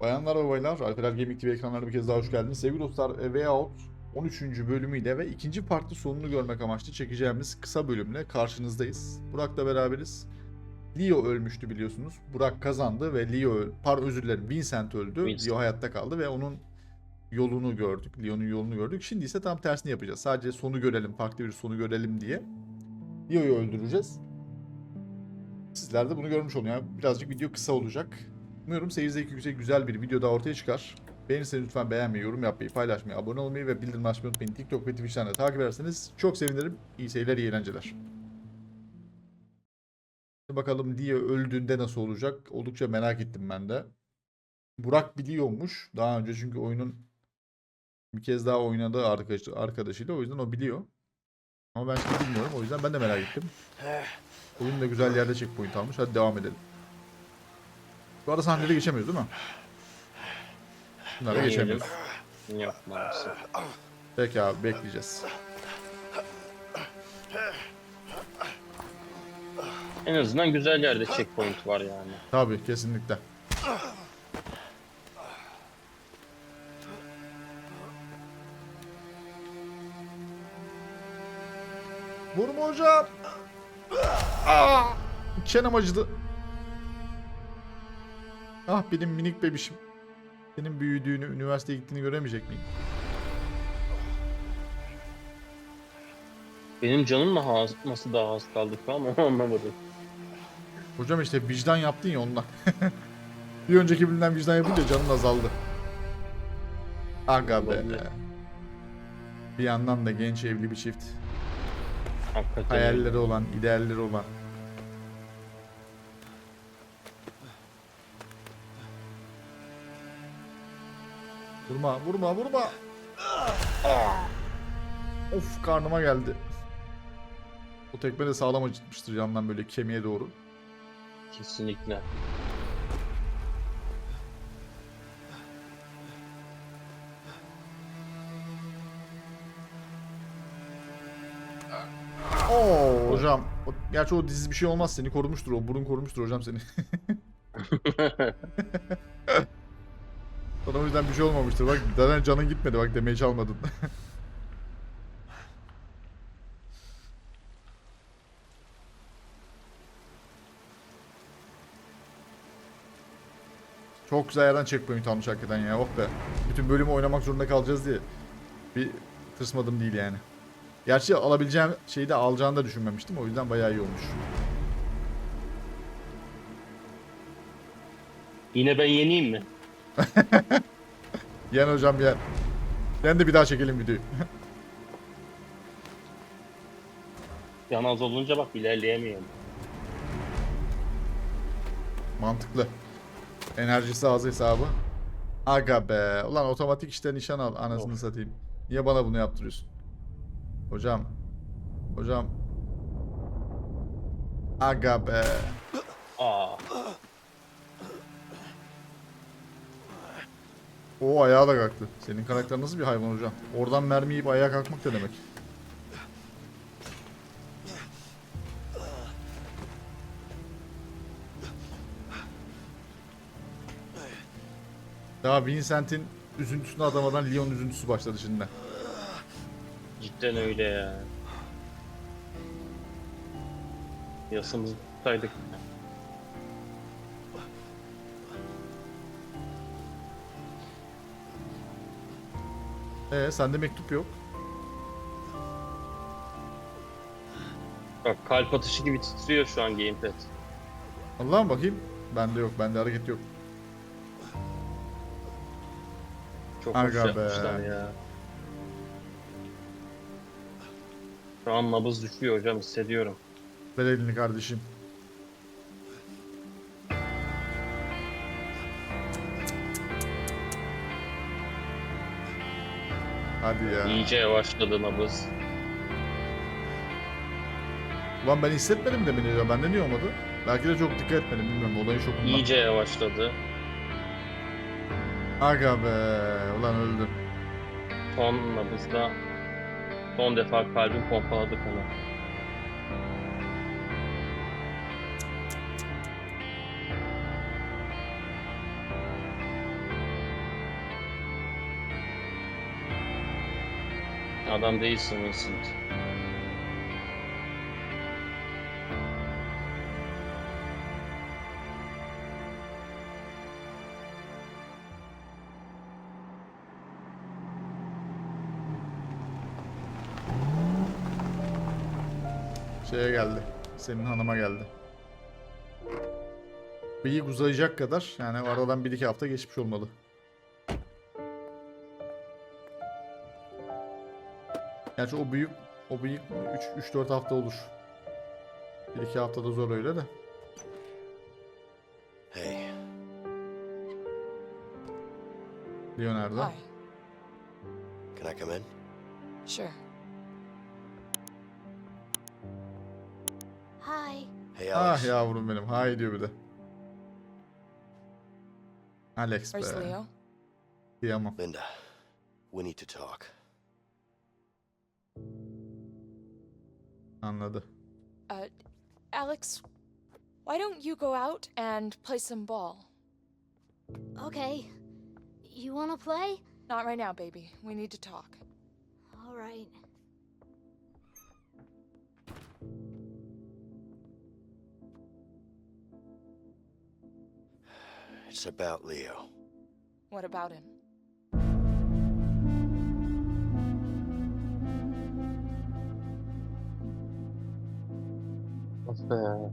Bayanlar ve baylar, Alperer Gaming TV ekranlarına bir kez daha hoş geldiniz. Sevgili dostlar, Way Out 13. bölümüyle ve ikinci parti sonunu görmek amaçlı çekeceğimiz kısa bölümle karşınızdayız. Burak'la beraberiz. Leo ölmüştü biliyorsunuz. Burak kazandı ve Leo, pardon özür dilerim Vincent öldü. Vincent. Leo hayatta kaldı ve onun yolunu gördük. Leo'nun yolunu gördük. Şimdi ise tam tersini yapacağız. Sadece sonu görelim, farklı bir sonu görelim diye. Leo'yu öldüreceğiz. Sizler de bunu görmüş olun. Yani birazcık video kısa olacak. Umuyorum seyir zevki yüksek güzel bir video daha ortaya çıkar. Beğenirseniz lütfen beğenmeyi, yorum yapmayı, paylaşmayı, abone olmayı ve bildirim açmayı unutmayın. TikTok ve Twitch'ten de takip ederseniz çok sevinirim. İyi seyirler, iyi eğlenceler. Bakalım diye öldüğünde nasıl olacak? Oldukça merak ettim ben de. Burak biliyormuş. Daha önce çünkü oyunun bir kez daha oynadığı arkadaş, arkadaşıyla o yüzden o biliyor. Ama ben şimdi bilmiyorum. O yüzden ben de merak ettim. Oyun da güzel yerde checkpoint almış. Hadi devam edelim. Bu arada sahneleri geçemiyoruz değil mi? Bunları geçemiyoruz. Yok maalesef. Peki abi bekleyeceğiz. En azından güzel yerde checkpoint var yani. Tabii kesinlikle. Vurma hocam. Aa, çenem acıdı. Ah benim minik bebişim. Senin büyüdüğünü, üniversiteye gittiğini göremeyecek miyim? Benim canım mı az, nasıl daha az kaldı şu an onu anlamadım. Hocam işte vicdan yaptın ya ondan. bir önceki bölümden vicdan yapınca canın azaldı. Aga be. Bir yandan da genç evli bir çift. Hakikaten. Hayalleri olan, idealleri olan. Vurma, vurma, vurma. Of karnıma geldi. O tekme de sağlam acıtmıştır yandan böyle kemiğe doğru. Kesinlikle. O, gerçi o dizi bir şey olmaz seni korumuştur o burun korumuştur hocam seni. Sana o yüzden bir şey olmamıştır. Bak zaten canın gitmedi bak demeye çalmadın. Çok güzel yerden checkpoint almış hakikaten ya. Oh be. Bütün bölümü oynamak zorunda kalacağız diye. Bir tırsmadım değil yani. Gerçi alabileceğim şeyi de alacağını da düşünmemiştim. O yüzden bayağı iyi olmuş. Yine ben yeneyim mi? Yen hocam yen. Ben de bir daha çekelim videoyu. Can az olunca bak ilerleyemiyorum. Mantıklı. Enerjisi az hesabı. Aga be. Ulan otomatik işte nişan al. Anasını Of. satayım. Niye bana bunu yaptırıyorsun? Hocam. Hocam. Aga be. Aa. O ayağa da kalktı. Senin karakter nasıl bir hayvan hocam? Oradan mermi yiyip ayağa kalkmak da demek. Daha Vincent'in üzüntüsünü adamadan Leon üzüntüsü başladı şimdi. Cidden öyle ya. Yasımızı tutsaydık. Ee sende mektup yok. Bak kalp atışı gibi titriyor şu an gamepad. Allah'ım bakayım. Bende yok. Bende hareket yok. Çok Aga be. yapmışlar ya. Şu an nabız düşüyor hocam hissediyorum. Ver elini kardeşim. Hadi ya. İyice yavaşladı nabız. Ulan ben hissetmedim de beni ya. Bende niye olmadı? Belki de çok dikkat etmedim bilmiyorum. Olayın şokundan. İyice yavaşladı. Aga be. Ulan öldüm. Son nabızda Son defa kalbim pompaladı kanı. Adam değilsin Vincent. Şeye geldi. Senin hanıma geldi. Bıyık uzayacak kadar yani aradan 1-2 hafta geçmiş olmalı. Gerçi o büyük o büyük 3-4 hafta olur. 1-2 haftada zor öyle de. Hey, Leo nerede? Hi. can I come in? Sure. Hi. Hey, Ah Alex. yavrum benim. Hay diyor bir de. Alex Where's be. Leo? Kıyamam. Linda, we need to talk. Anladı. Uh, Alex, why don't you go out and play some ball? Okay. You want to play? Not right now, baby. We need to talk. All right. It's about Leo. What about him? Be.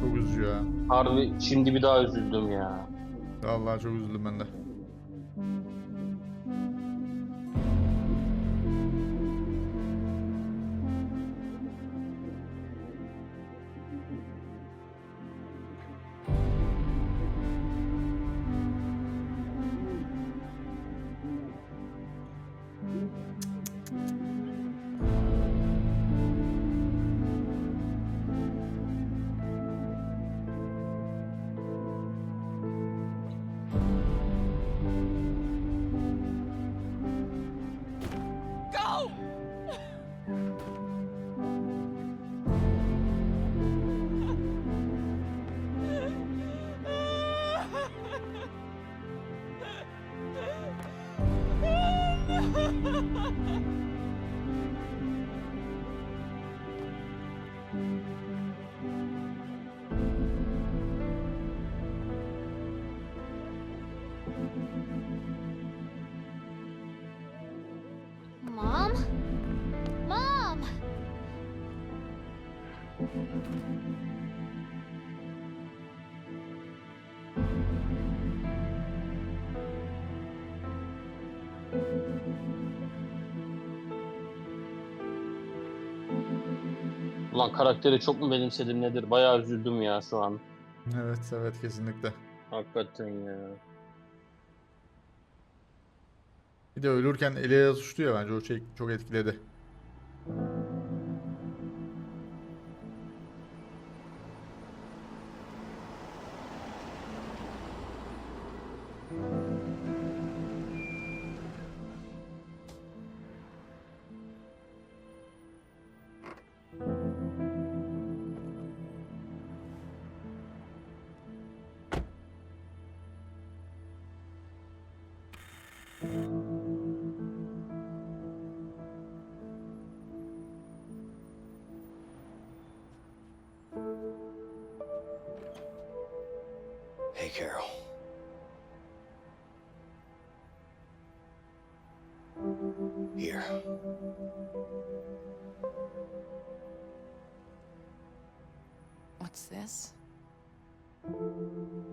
Çok üzücü ya. Harbi şimdi bir daha üzüldüm ya. Vallahi çok üzüldüm ben de. Mom? Ulan karakteri çok mu benimsedim nedir? Bayağı üzüldüm ya şu an. Evet evet kesinlikle. Hakikaten ya. Bir de ölürken tutuştu ya bence o şey çok etkiledi. Hey, Carol. Here. What's this?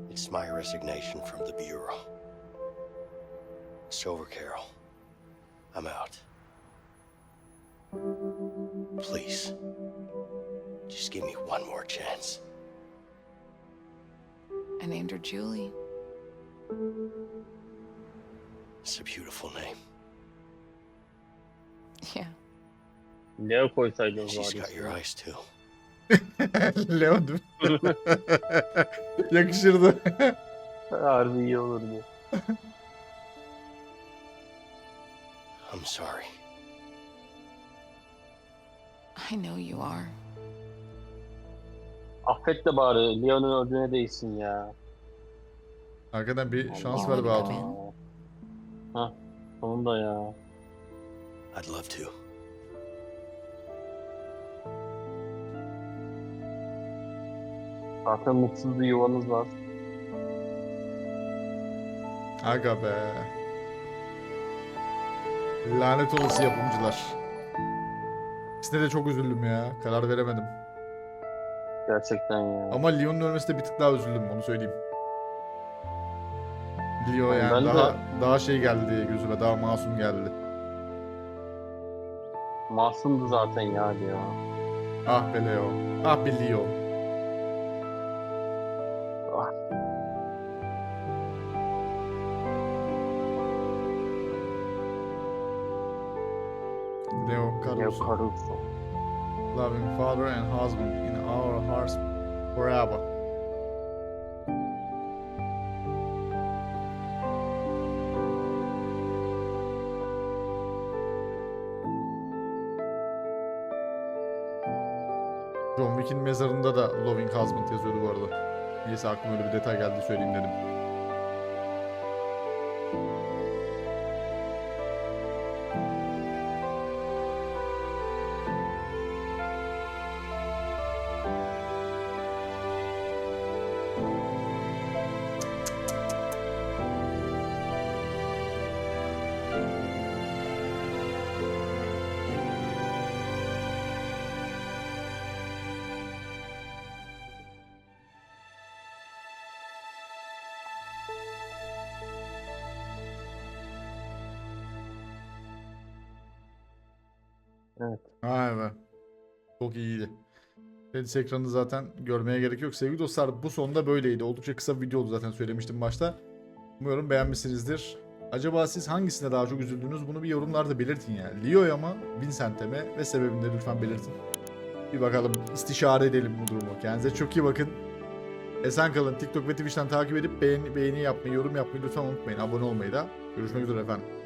It's my resignation from the Bureau. It's over, Carol. I'm out. Please. Just give me one more chance. I named her Julie. It's a beautiful name. Yeah. Leo koysaydın She's bari. got your eyes too. Leon değil mi? Yakışırdı. Harbi iyi olurdu. I'm sorry. I know you are. Affet de bari Leon'un öldüğüne değsin ya. Arkadan bir şans ver be hatun. Hah sonunda ya. I'd love to. Zaten mutsuz bir yuvanız var. Aga be. Lanet olası yapımcılar. İkisine de çok üzüldüm ya. Karar veremedim. Gerçekten ya. Ama Leon'un ölmesine bir tık daha üzüldüm onu söyleyeyim. Leo Ben yani de- daha daha şey geldi gözüme daha masum geldi. Masumdu zaten ya Leo. Ah be Leo. Ah be Leo. Ah. Leo Leo Caruso. Caruso. Loving father and husband our hearts forever. John Wick'in mezarında da Loving Husband yazıyordu bu arada. Neyse aklıma öyle bir detay geldi söyleyeyim dedim. Vay be. Çok iyiydi. Tenis ekranı zaten görmeye gerek yok. Sevgili dostlar bu sonda böyleydi. Oldukça kısa bir video oldu zaten söylemiştim başta. Umuyorum beğenmişsinizdir. Acaba siz hangisine daha çok üzüldünüz bunu bir yorumlarda belirtin ya. Leo'ya mı, Vincent'e mi ve sebebini de lütfen belirtin. Bir bakalım istişare edelim bu durumu. Kendinize çok iyi bakın. Esen kalın. TikTok ve Twitch'ten takip edip beğeni, beğeni yapmayı, yorum yapmayı lütfen unutmayın. Abone olmayı da. Görüşmek üzere efendim.